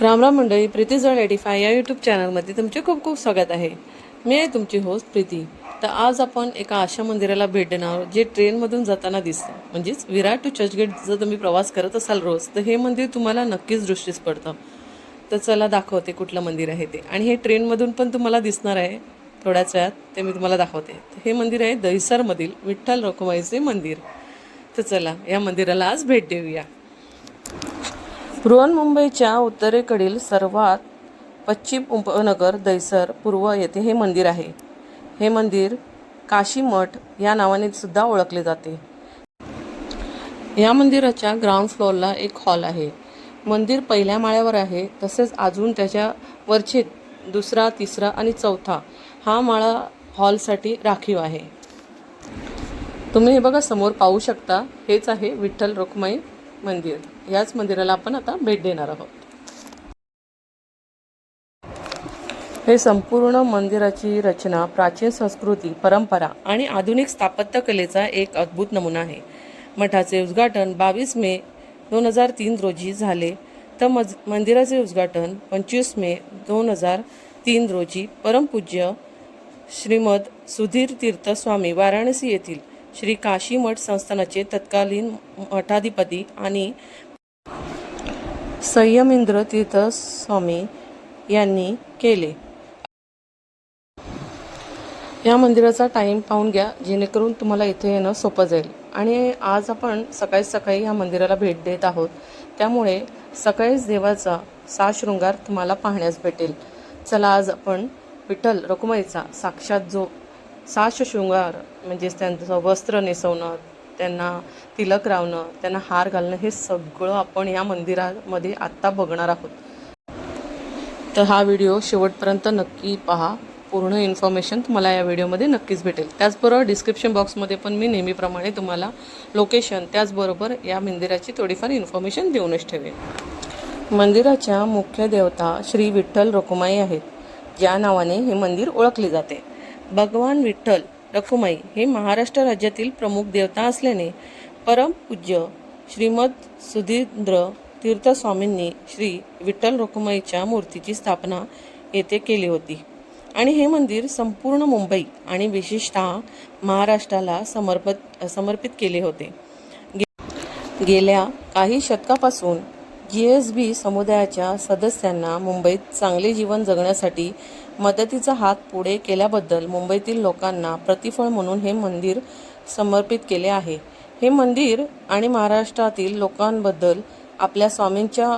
रामराम मंडळी प्रीती जळ एडिफाय या यूट्यूब चॅनलमध्ये तुमचे खूप खूप स्वागत आहे. मी आहे तुमची होस्ट प्रीती. तर आज आपण एका आशा मंदिराला भेट देणार जे ट्रेनमधून जाताना दिसतं. म्हणजेच विराट टू चर्चगेट जर तुम्ही प्रवास करत असाल रोज तर हे मंदिर तुम्हाला नक्कीच दृष्टीस पडतं. तर चला दाखवते कुठलं मंदिर आहे ते. आणि हे ट्रेनमधून पण तुम्हाला दिसणार आहे. थोड्याच वेळात ते मी तुम्हाला दाखवते. तर हे मंदिर आहे दहिसरमधील विठ्ठल रखुमाईचे मंदिर. तर चला या मंदिराला आज भेट देऊया. बृहन्मुंबईच्या उत्तरेकडील सर्वात पश्चिम उपनगर दैसर पूर्व येथे हे मंदिर आहे. हे मंदिर काशी मठ या नावाने सुद्धा ओळखले जाते. या मंदिराच्या ग्राउंड फ्लोअरला एक हॉल आहे. मंदिर पहिल्या माळ्यावर आहे तसेच अजून त्याच्या वरचे दुसरा तिसरा आणि चौथा हा माळा हॉलसाठी राखीव आहे. तुम्ही हे बघा समोर पाहू शकता हेच आहे विठ्ठल रुक्माई मंदिर. याच मंदिराला आपण आता भेट देणार आहोत. हे संपूर्ण मंदिराची रचना प्राचीन संस्कृती परंपरा आणि आधुनिक स्थापत्यकलेचा एक अद्भुत नमुना आहे. मठाचे उद्घाटन बावीस मे दोन हजार तीन रोजी झाले. तर मज मंदिराचे उद्घाटन पंचवीस मे दोन हजार तीन रोजी परमपूज्य श्रीमद सुधीर तीर्थस्वामी वाराणसी येथील श्री काशी मठ संस्थानाचे तत्कालीन मठाधिपती आणि संयमेंद्र तीर्थ स्वामी यांनी केले. या मंदिराचा टाईम पाहून घ्या जेणेकरून तुम्हाला इथे येणं सोपं जाईल. आणि आज आपण सकाळी सकाळी या मंदिराला भेट देत आहोत. त्यामुळे सकाळीच देवाचा सा शृंगार तुम्हाला पाहण्यास भेटेल. चला आज आपण विठ्ठल रकुमाईचा साक्षात जो साश शृंगार म्हणजेच त्यांचं वस्त्र नेसवणं त्यांना तिलक लावणं त्यांना हार घालणं हे सगळं आपण या मंदिरामध्ये आत्ता बघणार आहोत. तर हा व्हिडिओ शेवटपर्यंत नक्की पहा. पूर्ण इन्फॉर्मेशन तुम्हाला या व्हिडिओमध्ये नक्कीच भेटेल. त्याचबरोबर डिस्क्रिप्शन बॉक्समध्ये पण मी नेहमीप्रमाणे तुम्हाला लोकेशन त्याचबरोबर या मंदिराची थोडीफार इन्फॉर्मेशन देऊनच ठेवेन. मंदिराच्या मुख्य देवता श्री विठ्ठल रखुमाई आहेत. ज्या नावाने हे मंदिर ओळखले जाते. भगवान विठ्ठल रखुमाई हे महाराष्ट्र राज्यातील प्रमुख देवता असल्याने परमपूज्य श्रीमद सुधींद्र तीर्थस्वामींनी श्री विठ्ठल रखुमाईच्या मूर्तीची स्थापना येथे केली होती. आणि हे मंदिर संपूर्ण मुंबई आणि विशेषतः महाराष्ट्राला समर्पित समर्पित केले होते. गे- गेल्या काही शतकापासून जी एस बी समुदायाच्या सदस्यांना मुंबईत चांगले जीवन जगण्यासाठी मदतीचा हात पुढे केल्याबद्दल मुंबईतील लोकांना प्रतिफळ म्हणून हे मंदिर समर्पित केले आहे. हे मंदिर आणि महाराष्ट्रातील लोकांबद्दल आपल्या स्वामींच्या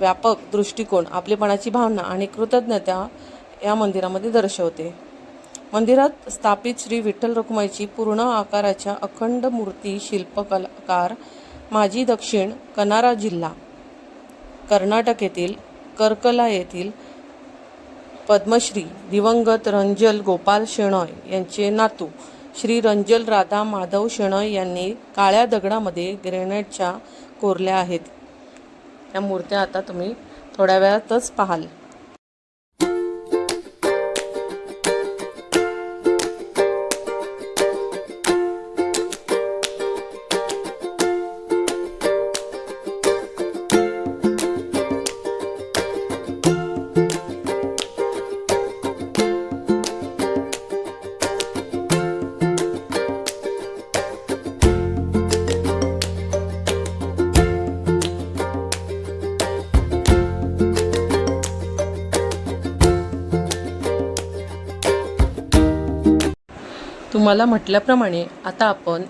व्यापक दृष्टिकोन आपलेपणाची भावना आणि कृतज्ञता या मंदिरामध्ये दर्शवते. मंदिरात स्थापित श्री विठ्ठल रखुमाईची पूर्ण आकाराच्या अखंड मूर्ती शिल्पकलाकार माजी दक्षिण कनारा जिल्हा कर्नाटक येथील करकला येथील पद्मश्री दिवंगत रंजल गोपाल शेणॉय यांचे नातू श्री रंजल राधा माधव शेणॉय यांनी काळ्या दगडामध्ये ग्रेनाइटच्या कोरल्या आहेत. या मूर्त्या आता तुम्ही थोड्या वेळातच पाहाल. तुम्हाला म्हटल्याप्रमाणे आता आपण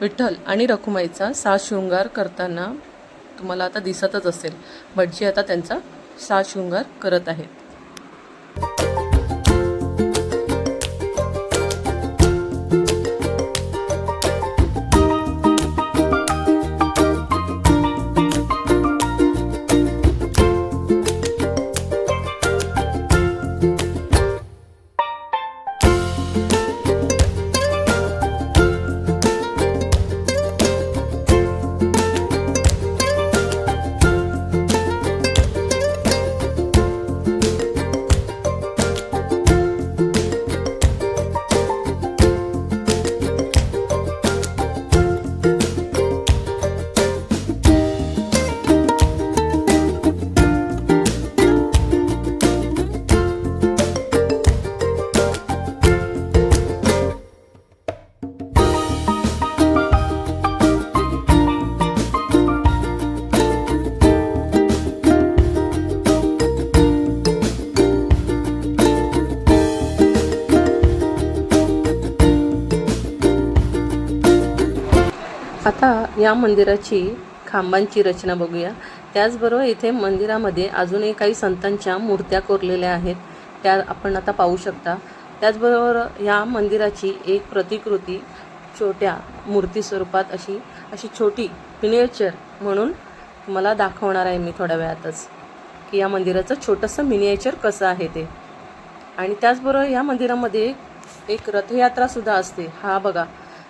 विठ्ठल आणि रखुमाईचा सा शृंगार करताना तुम्हाला आता दिसतच असेल भटजी आता त्यांचा सा शृंगार करत आहेत. या मंदिराची खांबांची रचना बघूया. त्याचबरोबर इथे मंदिरामध्ये अजूनही काही संतांच्या मूर्त्या कोरलेल्या आहेत. त्या आपण आता पाहू शकता. त्याचबरोबर या मंदिराची एक प्रतिकृती छोट्या मूर्ती स्वरूपात अशी अशी छोटी मिनिएचर म्हणून तुम्हाला दाखवणार आहे मी थोड्या वेळातच. की या मंदिराचं छोटंसं मिनिएचर कसं आहे ते. आणि त्याचबरोबर या मंदिरामध्ये एक रथयात्रासुद्धा असते. हा बघा.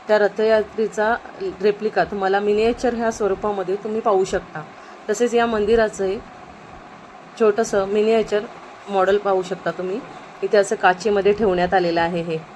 त्या रथयात्रेचा रेप्लिका तुम्हाला मिनिएचर ह्या स्वरूपामध्ये तुम्ही पाहू शकता. तसेच या मंदिराचं छोटंसं मिनिएचर मॉडेल पाहू शकता तुम्ही. इथे असं काचेमध्ये ठेवण्यात आलेलं आहे हे.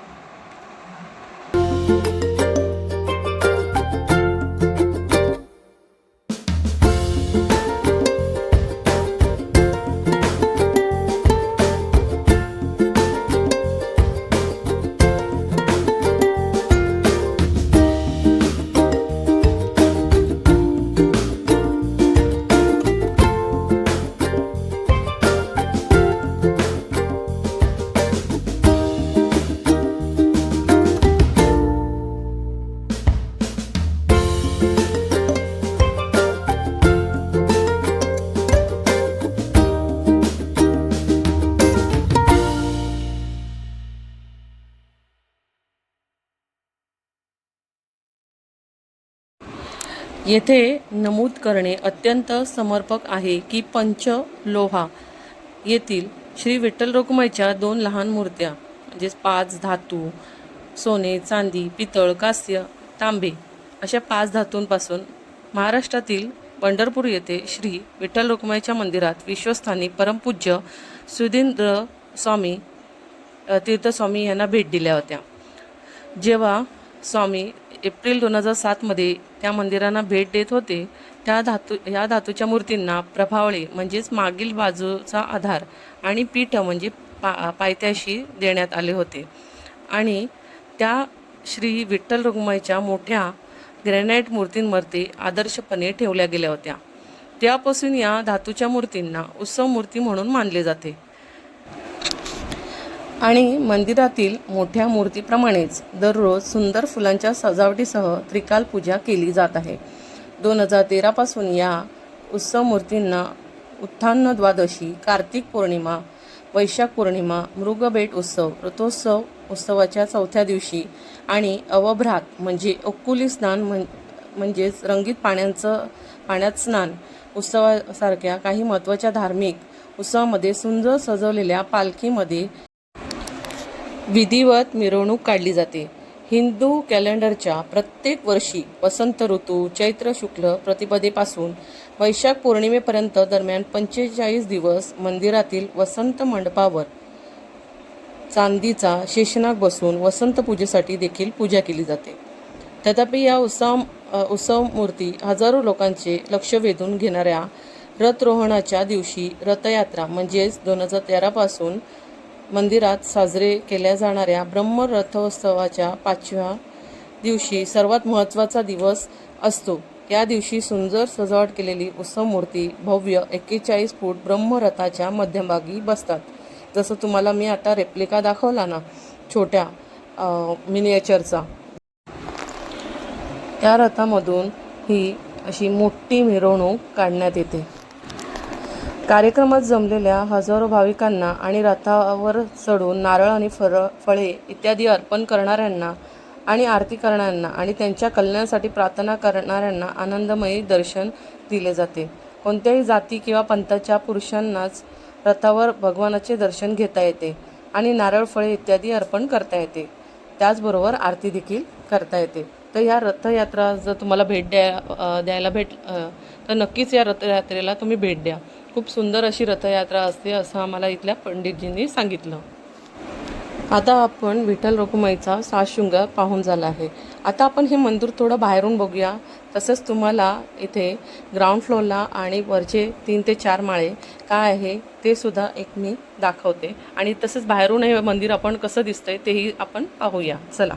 येथे नमूद करणे अत्यंत समर्पक आहे की पंच लोहा येथील श्री विठ्ठल रखुमाईच्या दोन लहान मूर्त्या म्हणजेच पाच धातू सोने चांदी पितळ कास्य तांबे अशा पाच धातूंपासून महाराष्ट्रातील पंढरपूर येथे श्री विठ्ठल रुक्माईच्या मंदिरात विश्वस्थानी परमपूज्य सुधींद्र स्वामी तीर्थस्वामी यांना भेट दिल्या होत्या. जेव्हा स्वामी एप्रिल दोन हजार सातमध्ये त्या मंदिरांना भेट देत होते. त्या धातू या धातूच्या मूर्तींना प्रभावळे म्हणजेच मागील बाजूचा आधार आणि पीठ म्हणजे पा पायथ्याशी देण्यात आले होते. आणि त्या श्री विठ्ठल रुग्मयच्या मोठ्या ग्रॅनाईट मूर्तींवरती आदर्शपणे ठेवल्या गेल्या होत्या. त्यापासून या धातूच्या मूर्तींना उत्सव मूर्ती म्हणून मानले जाते. आणि मंदिरातील मोठ्या मूर्तीप्रमाणेच दररोज सुंदर फुलांच्या सजावटीसह त्रिकाल पूजा केली जात आहे. दोन हजार तेरापासून या उत्सव मूर्तींना उत्थान द्वादशी कार्तिक पौर्णिमा वैशाख पौर्णिमा मृगबेट उत्सव रथोत्सव उत्सवाच्या चौथ्या दिवशी आणि अवभ्रात म्हणजे ओक्कुली स्नान म्हण म्हणजेच रंगीत पाण्याचं पाण्यात स्नान उत्सवासारख्या काही महत्त्वाच्या धार्मिक उत्सवामध्ये सुंदर सजवलेल्या पालखीमध्ये विधिवत मिरवणूक काढली जाते. हिंदू कॅलेंडरच्या प्रत्येक वर्षी वसंत ऋतू चैत्र शुक्ल प्रतिपदेपासून वैशाख पौर्णिमेपर्यंत दरम्यान पंचेचाळीस दिवस मंदिरातील वसंत मंडपावर चांदीचा शेषनाग बसून वसंत पूजेसाठी देखील पूजा केली जाते. तथापि या उत्सव उत्सव मूर्ती हजारो लोकांचे लक्ष वेधून घेणाऱ्या रथरोहणाच्या दिवशी रथयात्रा म्हणजेच दोन हजार तेरापासून मंदिरात साजरे केल्या जाणाऱ्या ब्रह्म रथोत्सवाच्या पाचव्या दिवशी सर्वात महत्त्वाचा दिवस असतो. या दिवशी सुंदर सजावट केलेली उत्सव मूर्ती भव्य एक्केचाळीस फूट ब्रह्मरथाच्या मध्यभागी बसतात. जसं तुम्हाला मी आता रेप्लिका दाखवला ना छोट्या मिनिएचरचा त्या रथामधून ही अशी मोठी मिरवणूक काढण्यात येते. कार्यक्रमात जमलेल्या हजारो भाविकांना आणि रथावर चढून नारळ आणि फर फळे इत्यादी अर्पण करणाऱ्यांना आणि आरती करणाऱ्यांना आणि त्यांच्या कल्याणासाठी प्रार्थना करणाऱ्यांना आनंदमयी दर्शन दिले जाते. कोणत्याही जाती किंवा पंथाच्या पुरुषांनाच रथावर भगवानाचे दर्शन घेता येते आणि नारळ फळे इत्यादी अर्पण करता येते. त्याचबरोबर आरती देखील करता येते. तर ह्या रथयात्रा जर तुम्हाला भेट द्या द्यायला भेट तर नक्कीच या रथयात्रेला तुम्ही भेट द्या. खूप सुंदर अशी रथयात्रा असते असं आम्हाला इथल्या पंडितजींनी सांगितलं. आता आपण विठ्ठल रखुमाईचा सात शृंगार पाहून झाला आहे. आता आपण हे मंदिर थोडं बाहेरून बघूया. तसंच तुम्हाला इथे ग्राउंड फ्लोअरला आणि वरचे तीन ते चार माळे काय आहे ते सुद्धा एक मी दाखवते. आणि तसंच बाहेरून हे मंदिर आपण कसं दिसतंय तेही आपण पाहूया. चला.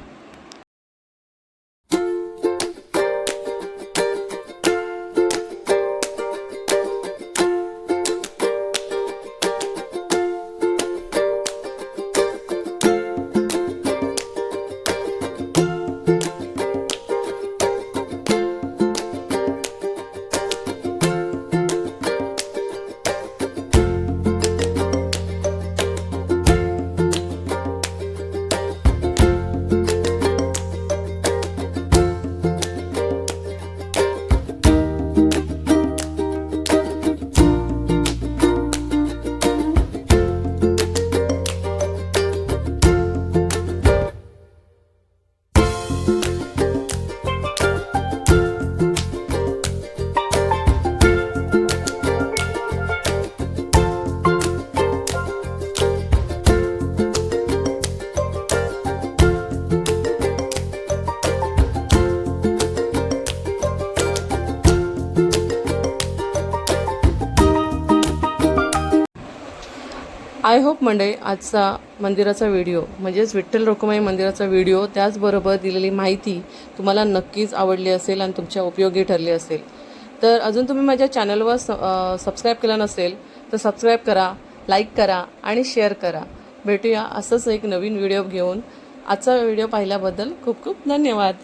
आय होप मंडे आजचा मंदिराचा व्हिडिओ म्हणजेच विठ्ठल रखुमाई मंदिराचा व्हिडिओ त्याचबरोबर दिलेली माहिती तुम्हाला नक्कीच आवडली असेल आणि तुमच्या उपयोगी ठरली असेल. तर अजून तुम्ही माझ्या चॅनलवर स सबस्क्राईब केला नसेल तर सबस्क्राईब करा लाईक करा आणि शेअर करा. भेटूया असंच एक नवीन व्हिडिओ घेऊन. आजचा व्हिडिओ पाहिल्याबद्दल खूप खूप धन्यवाद.